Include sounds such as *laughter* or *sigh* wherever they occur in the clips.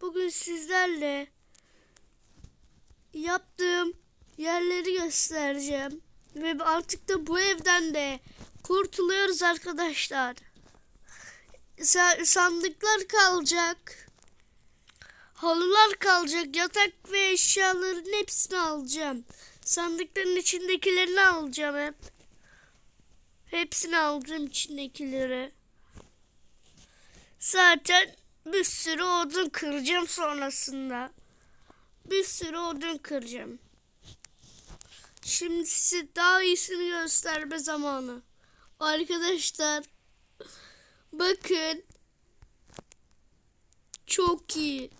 Bugün sizlerle yaptığım yerleri göstereceğim. Ve artık da bu evden de kurtuluyoruz arkadaşlar. Sa- sandıklar kalacak. Halılar kalacak. Yatak ve eşyaların hepsini alacağım. Sandıkların içindekilerini alacağım hep. Hepsini alacağım içindekileri. Zaten bir sürü odun kıracağım sonrasında. Bir sürü odun kıracağım. Şimdi size daha iyisini gösterme zamanı. Arkadaşlar bakın çok iyi.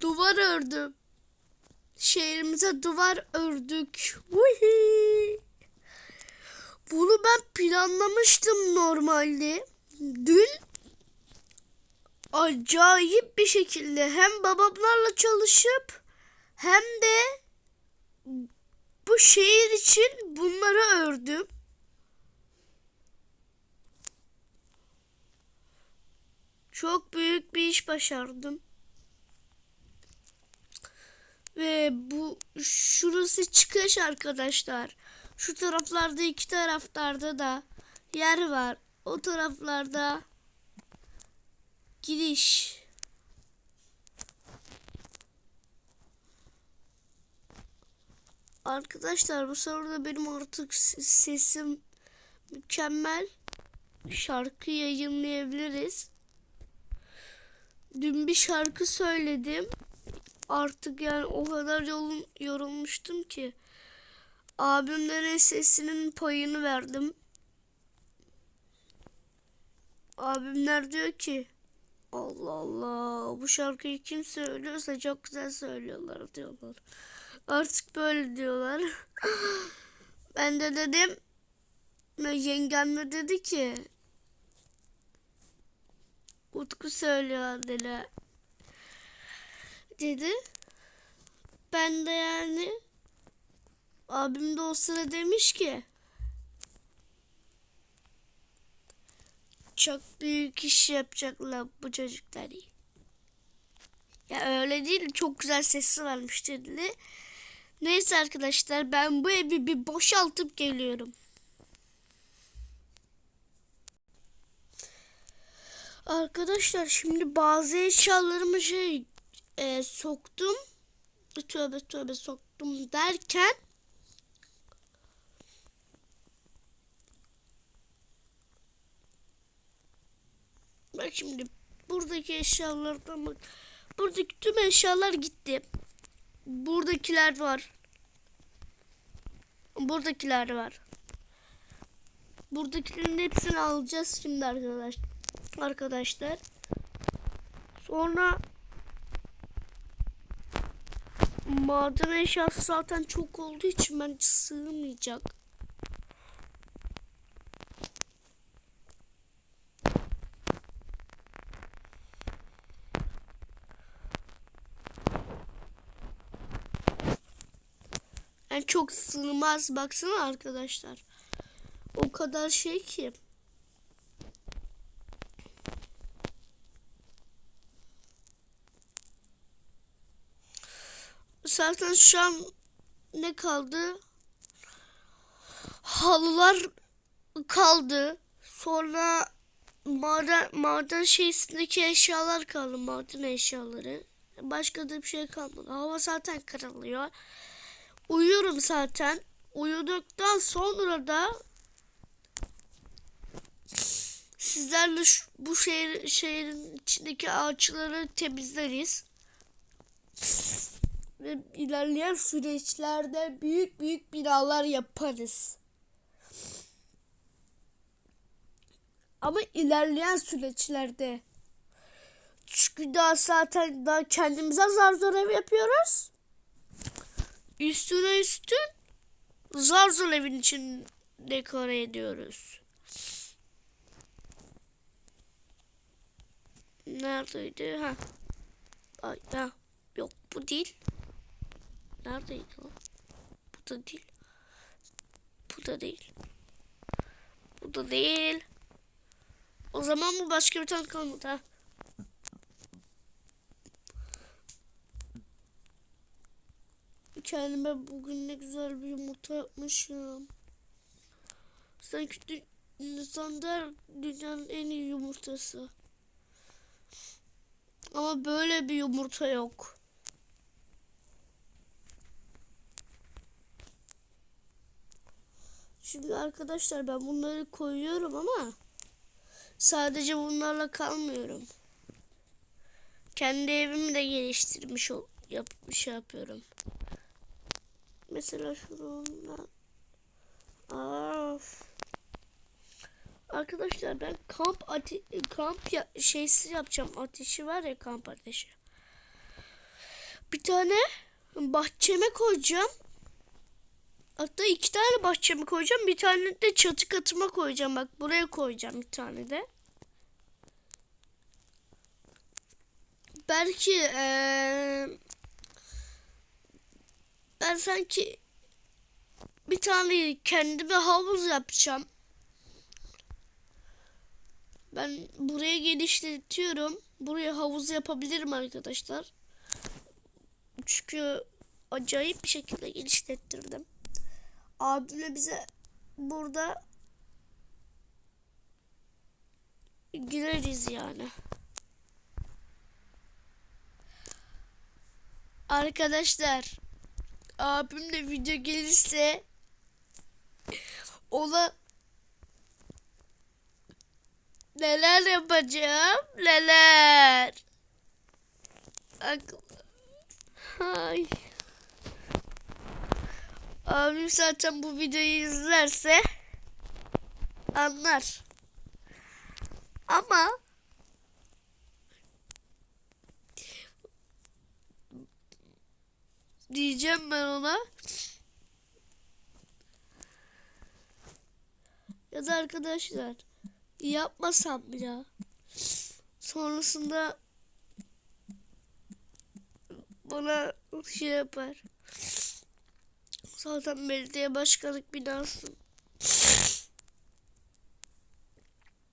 Duvar ördüm. Şehrimize duvar ördük. Vuhi. Bunu ben planlamıştım normalde. Dün acayip bir şekilde hem babamlarla çalışıp hem de bu şehir için bunları ördüm. Çok büyük bir iş başardım. Ve bu şurası çıkış arkadaşlar. Şu taraflarda iki taraflarda da yer var. O taraflarda giriş. Arkadaşlar bu sırada benim artık sesim mükemmel. Şarkı yayınlayabiliriz. Dün bir şarkı söyledim. Artık yani o kadar yolun, yorulmuştum ki. Abimlerin sesinin payını verdim. Abimler diyor ki Allah Allah bu şarkıyı kim söylüyorsa çok güzel söylüyorlar diyorlar. Artık böyle diyorlar. *laughs* ben de dedim yengem de dedi ki Utku söylüyor dedi. Dedi. Ben de yani abim de o sıra demiş ki çok büyük iş yapacaklar bu çocukları. Ya öyle değil çok güzel sesi varmış dedi. Neyse arkadaşlar ben bu evi bir boşaltıp geliyorum. Arkadaşlar şimdi bazı eşyalarımı şey e, soktum. Tövbe tövbe soktum derken Bak şimdi buradaki eşyalardan bak. Buradaki tüm eşyalar gitti. Buradakiler var. Buradakiler var. Buradakilerin hepsini alacağız şimdi arkadaş arkadaşlar. Sonra maden eşyası zaten çok olduğu için bence sığmayacak. Yani çok sığmaz baksana arkadaşlar. O kadar şey ki. Zaten şu an ne kaldı? Halılar kaldı. Sonra maden, maden şeysindeki eşyalar kaldı. Maden eşyaları. Başka da bir şey kalmadı. Hava zaten kararıyor. Uyuyorum zaten. Uyuduktan sonra da sizlerle şu- bu şehir, şehrin içindeki ağaçları temizleriz. Ve ilerleyen süreçlerde büyük büyük binalar yaparız. Ama ilerleyen süreçlerde çünkü daha zaten daha kendimize zar zor ev yapıyoruz. Üstüne üstün zar zor evin için dekore ediyoruz. Neredeydi? Ha. Ay, ha. Yok bu değil. Neredeydi o? Bu da değil. Bu da değil. Bu da değil. O zaman bu başka bir tane kalmadı ha. Kendime bugün ne güzel bir yumurta yapmışım. Sanki dü- insanlar dünyanın en iyi yumurtası. Ama böyle bir yumurta yok. Şimdi arkadaşlar ben bunları koyuyorum ama sadece bunlarla kalmıyorum. Kendi evimi de geliştirmiş ol, yap, şey yapıyorum. Mesela şundan. Of. Arkadaşlar ben kamp ate kamp ya şeysi yapacağım. Ateşi var ya kamp ateşi. Bir tane bahçeme koyacağım. Hatta iki tane bahçeme koyacağım. Bir tane de çatı katıma koyacağım. Bak buraya koyacağım bir tane de. Belki eee, ben sanki bir tane kendime havuz yapacağım. Ben buraya genişletiyorum. Buraya havuz yapabilirim arkadaşlar. Çünkü acayip bir şekilde genişlettirdim. Abimle bize burada gireriz yani. Arkadaşlar abimle video gelirse ona neler yapacağım neler. Ak- Ay. Abim zaten bu videoyu izlerse anlar. Ama diyeceğim ben ona. Ya da arkadaşlar yapmasam bile sonrasında bana şey yapar. Zaten belediye başkanlık binası.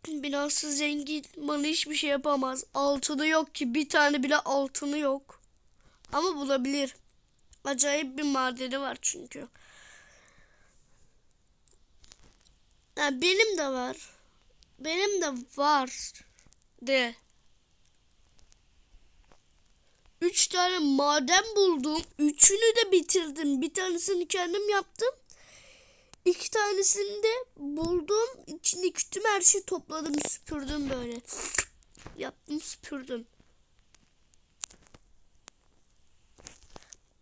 Binası zengin. Bana hiçbir şey yapamaz. Altını yok ki. Bir tane bile altını yok. Ama bulabilir. Acayip bir madeni var çünkü. Ha, benim de var. Benim de var. De. Üç tane maden buldum. Üçünü de bitirdim. Bir tanesini kendim yaptım. İki tanesini de buldum. İçindeki tüm her şeyi topladım, süpürdüm böyle. Yaptım, süpürdüm.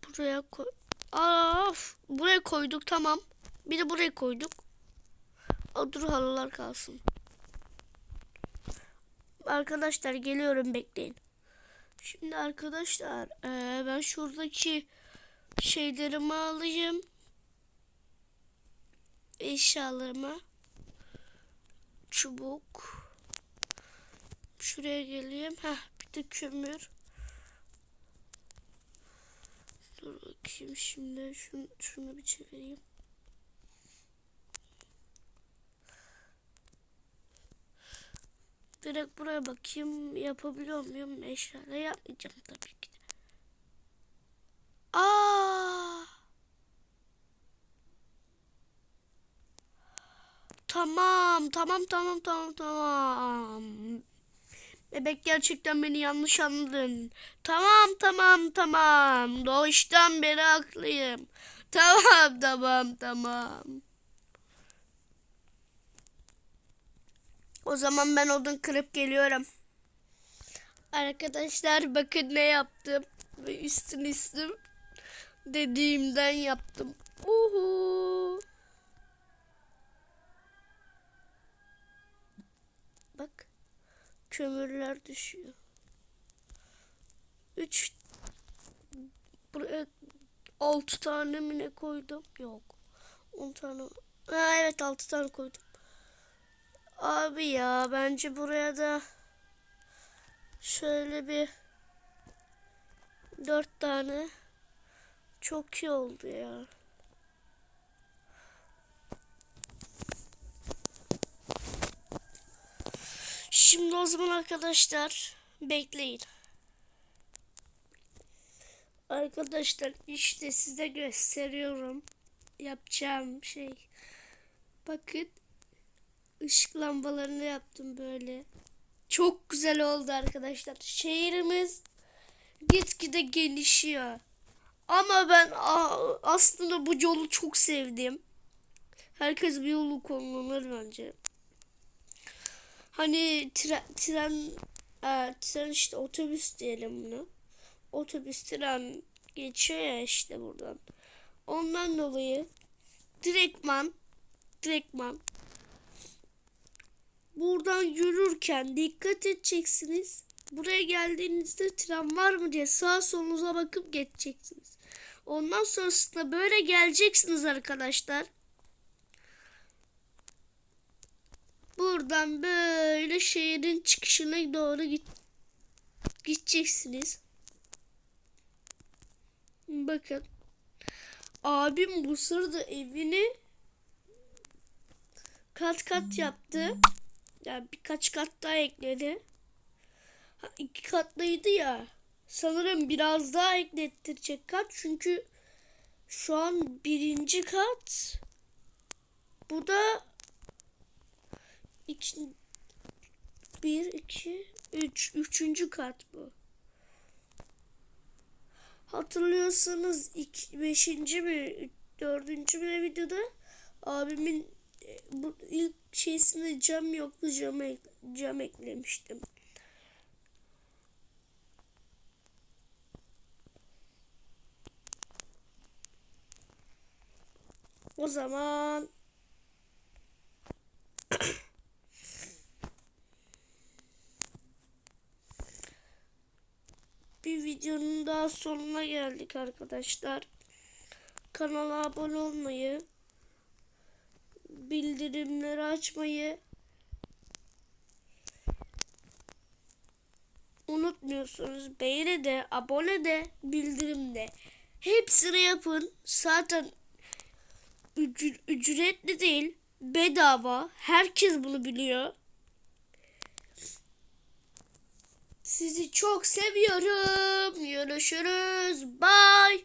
Buraya koy. Of, buraya koyduk tamam. Bir de buraya koyduk. O dur halılar kalsın. Arkadaşlar geliyorum bekleyin. Şimdi arkadaşlar eee, ben şuradaki şeylerimi alayım. Eşyalarımı. Çubuk. Şuraya geleyim. Heh, bir de kömür. Dur bakayım şimdi şunu, şunu bir çevireyim. Direkt buraya bakayım yapabiliyor muyum? Eşyalar yapmayacağım tabii ki. Aa! Tamam, tamam, tamam, tamam, tamam. Bebek gerçekten beni yanlış anladın. Tamam, tamam, tamam. Doğuştan beri haklıyım. *laughs* Tamam, tamam, tamam. O zaman ben odun kırıp geliyorum. Arkadaşlar bakın ne yaptım. Ve üstün üstüm dediğimden yaptım. Uhu. Bak. Kömürler düşüyor. Üç buraya altı tane mi ne koydum? Yok. On tane. Ha, evet altı tane koydum. Abi ya bence buraya da şöyle bir dört tane çok iyi oldu ya. Şimdi o zaman arkadaşlar Bekleyin. Arkadaşlar işte size gösteriyorum. Yapacağım şey. Bakın. ışık lambalarını yaptım böyle. Çok güzel oldu arkadaşlar. Şehrimiz gitgide gelişiyor. Ama ben aslında bu yolu çok sevdim. Herkes bir yolu kullanır bence. Hani tren, tren, e, tren işte otobüs diyelim bunu. Otobüs tren geçiyor ya işte buradan. Ondan dolayı direktman direktman buradan yürürken dikkat edeceksiniz. Buraya geldiğinizde tren var mı diye sağa solunuza bakıp geçeceksiniz. Ondan sonrasında böyle geleceksiniz arkadaşlar. Buradan böyle şehrin çıkışına doğru git gideceksiniz. Bakın. Abim bu sırada evini kat kat yaptı. Yani birkaç kat daha ekledi. Ha, iki katlıydı ya. Sanırım biraz daha eklettirecek kat. Çünkü şu an birinci kat. Bu da iki, bir, iki, üç. Üçüncü kat bu. Hatırlıyorsanız iki, beşinci mi, dördüncü mi videoda abimin e, bu ilk şeysinde cam yoktu cam, ek- cam eklemiştim. O zaman bir sonuna geldik arkadaşlar. Kanala abone olmayı, bildirimleri açmayı unutmuyorsunuz. Beğeni de, abone de, bildirim de. Hepsini yapın. Zaten ücr- ücretli değil, bedava. Herkes bunu biliyor. Sizi çok seviyorum. Görüşürüz. Bye.